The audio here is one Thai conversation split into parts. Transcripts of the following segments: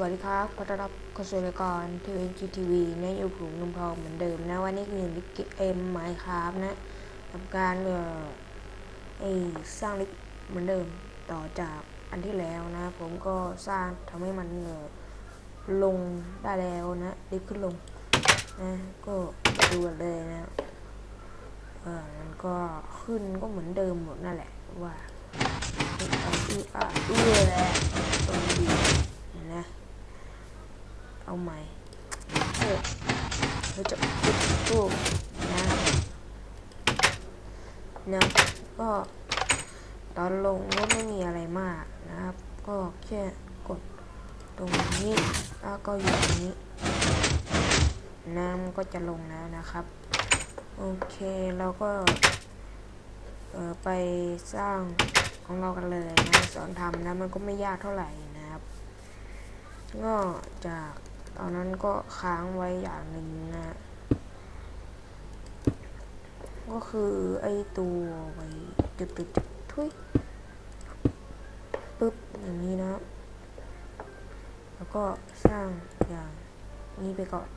วัสดีครับขอต้อนรับเข้าสู่รายการทีวีจีทีวีในอยู่ผมนุ่มทองเหมือนเดิมนะวันนี้คือลิกเอ็มไมค์ครับนะทำการเอ่อไอสร้างลิกเหมือนเดิมต่อจากอันที่แล้วนะ ผมก็สร้างทำให้มันเอ่อลงได้แล้วนะลิฟต์ขึ้นลงนะก็ดูเลยนะเออมันก็ขึ้นก็เหมือนเดิมหมดนั่นแหละว่าออเอออะเออแหละตรงดีนะ เอาใหม่เออเราจะปิดตู้นะครับนะก็ตอนลงก็ไม่มีอะไรมากนะครับ ก็แค่กดตรงนี้แล้วก็อยู่ตรงนี้ น้ำก็จะลงแล้วนะครับ โอเคเราก็เออไปสร้างของเรากันเลยนะสอนทำนะมันก็ไม่ยากเท่าไหร่นะครับ ก็จาก ตอนนั้นก็ค้างไว้อย่างหนึ่งนะ ก็คือไอ้ตัวไว้จุดจุดจุดทุยปึ๊บอย่างนี้นะแล้วก็สร้างอย่างนี้ไปก่อน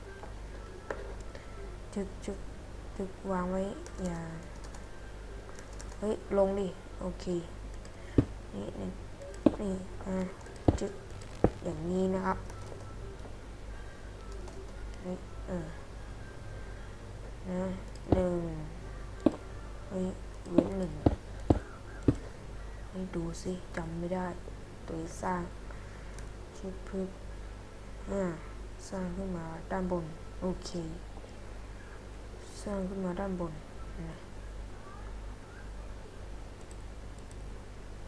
จึกจึกจึกวางไว้อย่างเฮ้ยลงดิโอเคนี่นี่นี่อ่าจึกอย่างนี้นะครับ นี่เออนะหนึ่งเฮ้ยเว้นหนึ่งให้ดูสิจำไม่ได้ ตัวสร้างชุดพึบอ่าสร้างขึ้นมาด้านบน โอเค สร้างขึ้นมาด้านบนนะ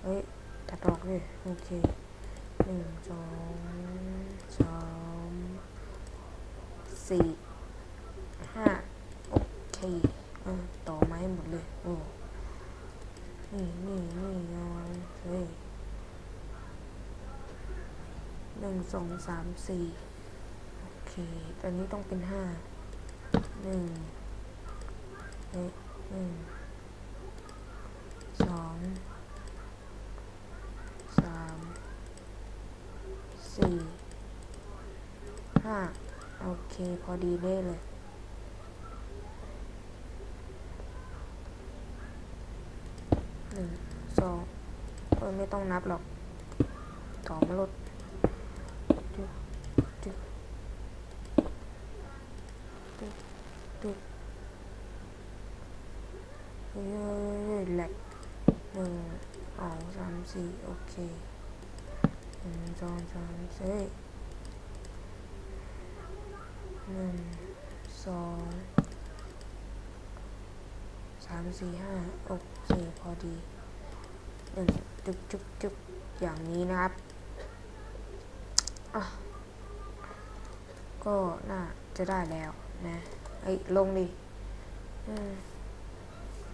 เฮ้ยตัดออกเลยโอเค หนึ่งสองสามสี่ห้าโอเคอะต่อไม้หมดเลยโอ้ นี่นี่นี่เอาไว้เฮ้ยหนึ่งสองสามสี่โอเคตอนนี้ต้องเป็นห้าหนึ่งเฮ้ยหนึ่งสองสามสี่ห้าโอเค พอดีได้เลย หนึ่ง สองเออไม่ต้องนับหรอกสองมาลดจุดจุดจุดจุดเฮ้ยแหลกหนึ่งสองสามสี่โอเคหนึ่งสองสามสี่หนึ่งสองสามสี่ห้าโอเคพอดี จุ๊บจุ๊บจุ๊บอย่างนี้นะครับอะก็น่าจะได้แล้วนะไอ้ลงดิอืม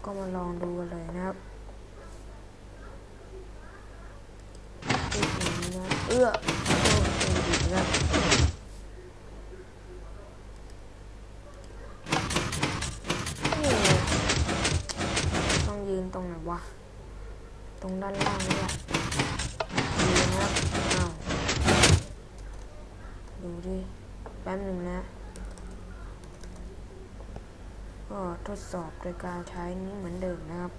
ก็มาลองดูกันเลยนะครับเอื้อโอเป็นดีนะครับนี่ไงต้องยืนตรงไหนวะ ตรงด้านล่างนี่แหละดูนะครับอ้าวดูดิ แป๊บหนึ่งนะก็ทดสอบโดยการใช้นี้เหมือนเดิมนะครับ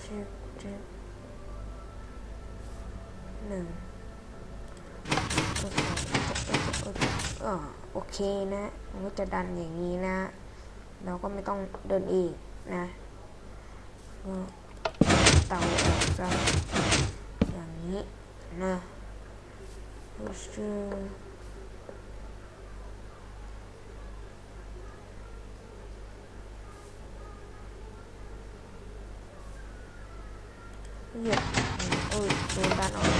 เช็คเช็คหนึ่งทดสอบอ่าโอเคนะ มันก็จะดันอย่างนี้นะ เราก็ไม่ต้องเดินอีก นะก็เตาออกซะอย่างนี้นะรู้สึกเหยียบเออโดนดันออก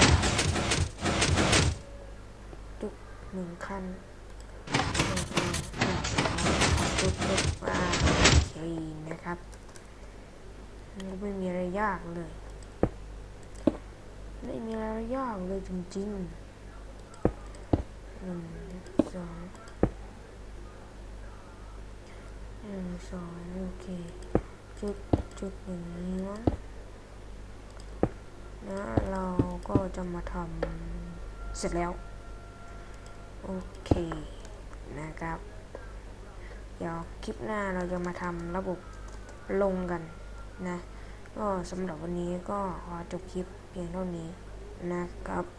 จุกหนึ่งคัน ยากเลย ไม่มีอะไรยากเลยจริงๆหนึ่งสองหนึ่งสอนโอเค จุดจุดอย่างนี้นะนะเราก็จะมาทำเสร็จแล้ว โอเคนะครับ เดี๋ยวคลิปหน้าเราจะมาทำระบบลงกันนะ ก็สำหรับวันนี้ก็ขอจบคลิปเพียงเท่านี้นะครับ